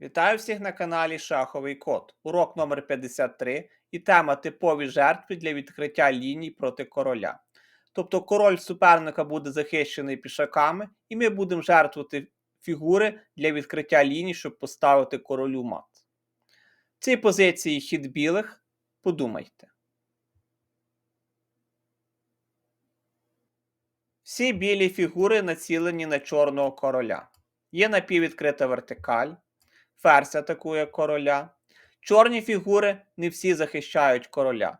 Вітаю всіх на каналі Шаховий Код. Урок номер 53 і тема типові жертви для відкриття ліній проти короля. Тобто король суперника буде захищений пішаками, і ми будемо жертвувати фігури для відкриття ліній, щоб поставити королю мат. В цій позиції хід білих. Подумайте. Всі білі фігури націлені на чорного короля. Є напіввідкрита вертикаль. Ферзь атакує короля. Чорні фігури не всі захищають короля.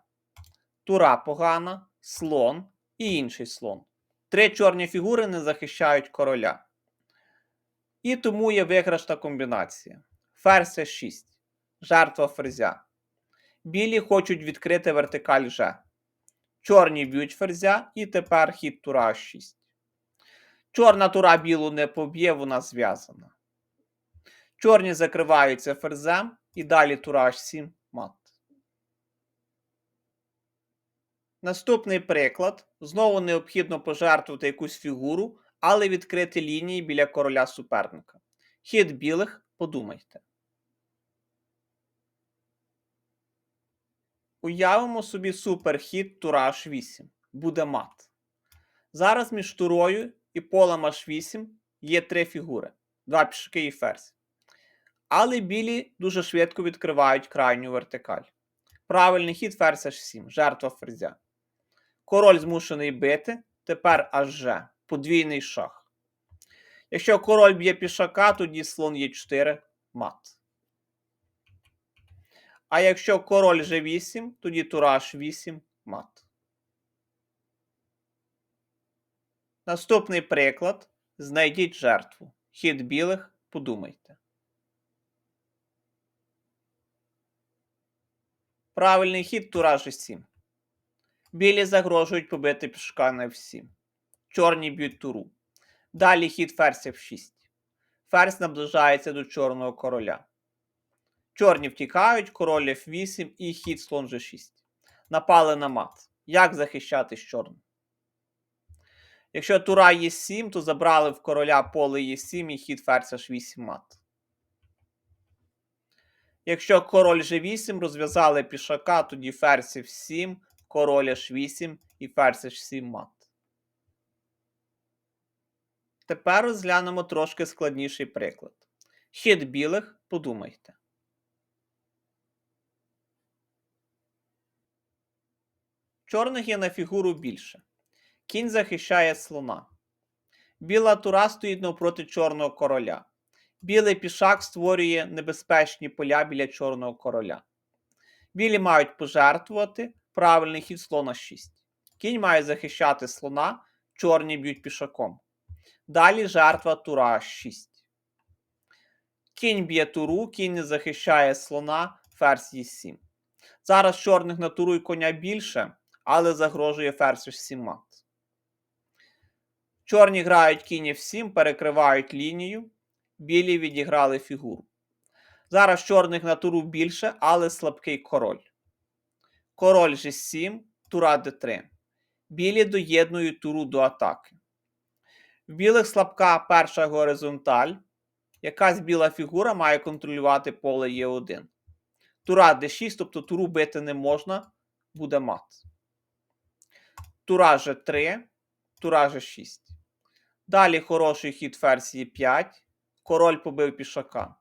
Тура погана, слон і інший слон. Три чорні фігури не захищають короля. І тому є виграшна комбінація. Ферзь С6. Жертва ферзя. Білі хочуть відкрити вертикаль Ж. Чорні б'ють ферзя і тепер хід тура H6. Чорна тура білу не поб'є, вона зв'язана. Чорні закриваються ферзем і далі тура H7 мат. Наступний приклад. Знову необхідно пожертвувати якусь фігуру, але відкрити лінії біля короля суперника. Хід білих подумайте. Уявимо собі суперхід тура H8. Буде мат. Зараз між турою і полем H8 є три фігури: два пішки і ферзь. Але білі дуже швидко відкривають крайню вертикаль. Правильний хід ферзь H7, жертва ферзя. Король змушений бити, тепер аж подвійний шах. Якщо король б'є пішака, тоді слон Е4 мат. А якщо король G8, тоді тура H8 мат. Наступний приклад. Знайдіть жертву. Хід білих, подумайте. Правильний хід тура G7. Білі загрожують побити пішка на F7. Чорні б'ють туру. Далі хід ферзь F6. Ферзь наближається до чорного короля. Чорні втікають, король F8 і хід слон G6. Напали на мат. Як захищатись чорним? Якщо тура є 7, то забрали в короля поле є 7 і хід ферзь H8 мат. Якщо король G8 розв'язали пішака, тоді ферзь F7, король H8 і ферзь H7 мат. Тепер розглянемо трошки складніший приклад. Хід білих, подумайте. Чорних є на фігуру більше. Кінь захищає слона. Біла тура стоїть навпроти чорного короля. Білий пішак створює небезпечні поля біля чорного короля. Білі мають пожертвувати правильний хід слона 6. Кінь має захищати слона, чорні б'ють пішаком. Далі жертва тура 6. Кінь б'є туру, кінь захищає слона, ферзь є 7. Зараз чорних на туру і коня більше, але загрожує ферзь 7 мат. Чорні грають кінь F7, перекривають лінію. Білі відіграли фігуру. Зараз чорних на туру більше, але слабкий король. Король G7, тура D3. Білі доєднують туру до атаки. В білих слабка перша горизонталь. Якась біла фігура має контролювати поле Е1. Тура D6, тобто туру бити не можна, буде мат. Тура G3, тура G6. Далі хороший хід ферзь Е5. Король побив пішака.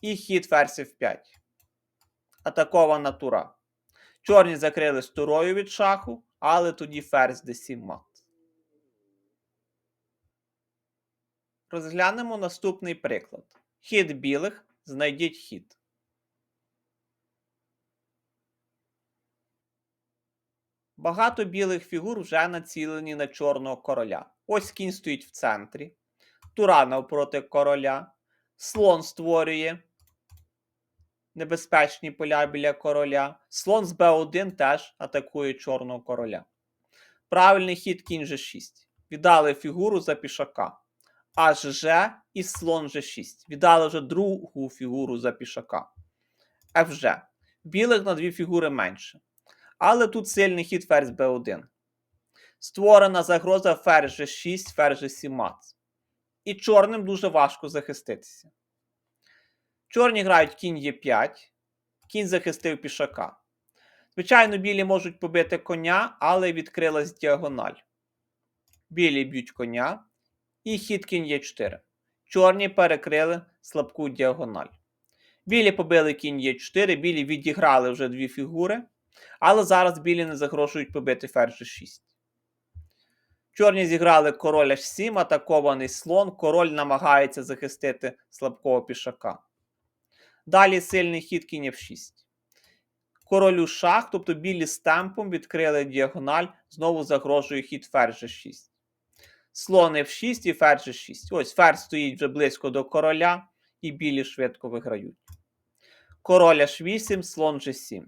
І хід ферзь F5. Атакована тура. Чорні закрили з турою від шаху, але тоді ферзь d7 мат. Розглянемо наступний приклад. Хід білих. Знайдіть хід. Багато білих фігур вже націлені на чорного короля. Ось кінь стоїть в центрі. Тура навпроти короля. Слон створює небезпечні поля біля короля. Слон з Б1 теж атакує чорного короля. Правильний хід кінь G6. Віддали фігуру за пішака. Ж і слон G6. Віддали вже другу фігуру за пішака. FG. Білих на дві фігури менше. Але тут сильний хід ферзь b1. Створена загроза ферзь G6, ферзь G7 мат. І чорним дуже важко захиститися. Чорні грають кінь Е5, кінь захистив пішака. Звичайно, білі можуть побити коня, але відкрилась діагональ. Білі б'ють коня. І хід кінь Е4. Чорні перекрили слабку діагональ. Білі побили кінь Е4, білі відіграли вже дві фігури, але зараз білі не загрожують побити ферзь G6. Чорні зіграли король H7, атакований слон, король намагається захистити слабкого пішака. Далі сильний хід кінь F6. Королю шах, тобто білі з темпом відкрили діагональ, знову загрожує хід ферзь G6. Слон F6 і ферзь G6. Ось ферзь стоїть вже близько до короля, і білі швидко виграють. Король H8, слон G7.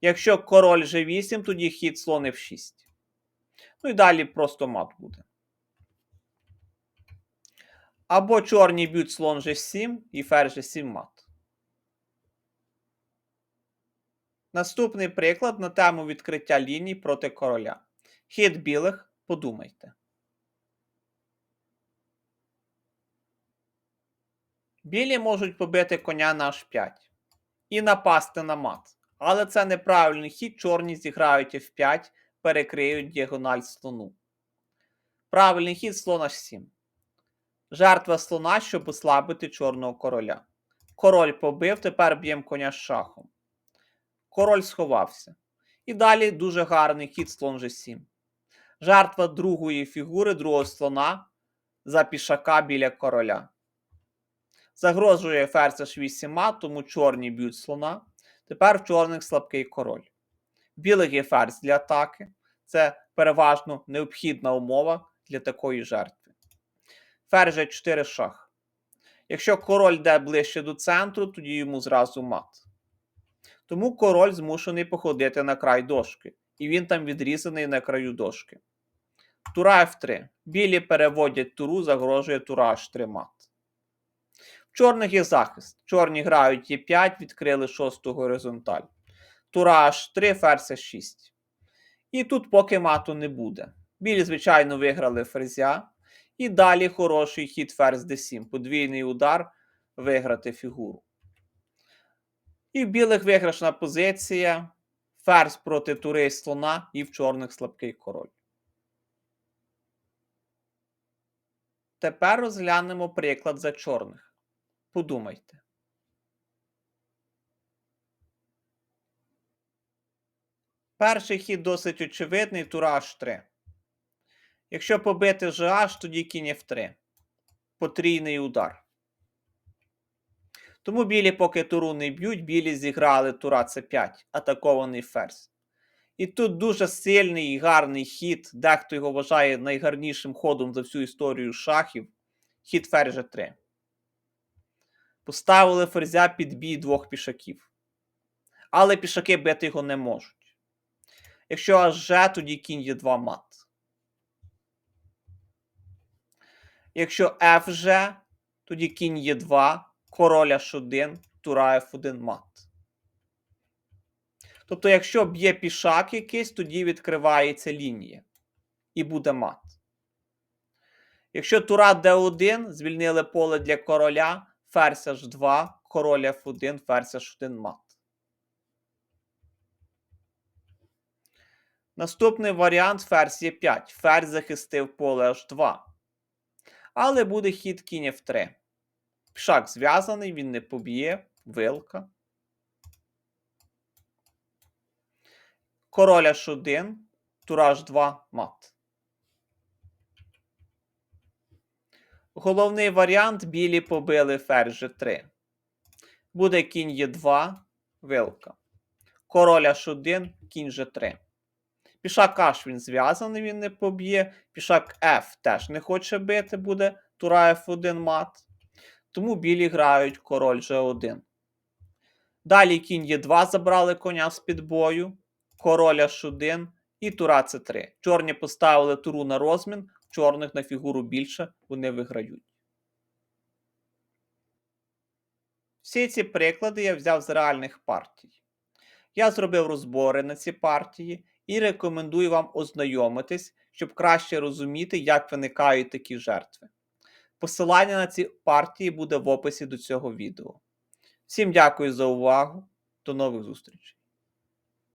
Якщо король G8, тоді хід слон F6. Ну і далі просто мат буде. Або чорні б'ють слон G7 і ферзь G7 мат. Наступний приклад на тему відкриття ліній проти короля. Хід білих, подумайте. Білі можуть побити коня на h5 і напасти на мат. Але це неправильний хід, чорні зіграють f5, перекриють діагональ слону. Правильний хід слон h7. Жертва слона, щоб ослабити чорного короля. Король побив, тепер б'ємо коня з шахом. Король сховався. І далі дуже гарний хід слон G7. Жертва другої фігури, другого слона за пішака біля короля. Загрожує ферзь H8 тому чорні б'ють слона. Тепер в чорних слабкий король. Білих є ферзь для атаки. Це переважно необхідна умова для такої жертви. Ферзь G4 шах. Якщо король йде ближче до центру, тоді йому зразу мат. Тому король змушений походити на край дошки, і він там відрізаний на краю дошки. Тура F3. Білі переводять туру, загрожує тура H3 мат. В чорних є захист. Чорні грають Е5, відкрили шосту горизонталь. Тура H3, ферзь H6. І тут поки мату не буде. Білі, звичайно, виграли ферзя. І далі хороший хід ферзь d7. Подвійний удар виграти фігуру. І в білих виграшна позиція. Ферзь проти тури слона, і в чорних слабкий король. Тепер розглянемо приклад за чорних. Подумайте. Перший хід досить очевидний, тура H3. Якщо побити GH, тоді кінь F3. Потрійний удар. Тому білі, поки туру не б'ють, білі зіграли тура С5, атакований ферзь. І тут дуже сильний і гарний хід, дехто його вважає найгарнішим ходом за всю історію шахів. Хід ферзь G3. Поставили ферзя під бій двох пішаків. Але пішаки бити його не можуть. Якщо аж тоді кінь є 2 мат. Якщо FG, тоді кінь є 2, король H1, тура F1 мат. Тобто, якщо б'є пішак якийсь, тоді відкривається лінія. І буде мат. Якщо тура D1, звільнили поле для короля, ферзь H2, король F1, ферзь H1 мат. Наступний варіант ферзь Е5. Ферзь захистив поле H2. Але буде хід кінь F3. Пішак зв'язаний, він не поб'є, вилка. Король H1, тура H2, мат. Головний варіант білі побили ферзь G3. Буде кінь Е2, вилка. Король H1, кінь G3. Пішак H він зв'язаний, він не поб'є. Пішак F теж не хоче бити, буде тура F1 мат. Тому білі грають король G1. Далі кінь Е2 забрали коня з під бою. Король H1 і тура С3. Чорні поставили туру на розмін, чорних на фігуру більше, вони виграють. Всі ці приклади я взяв з реальних партій. Я зробив розбори на ці партії і рекомендую вам ознайомитись, щоб краще розуміти, як виникають такі жертви. Посилання на ці партії буде в описі до цього відео. Всім дякую за увагу. До нових зустрічей.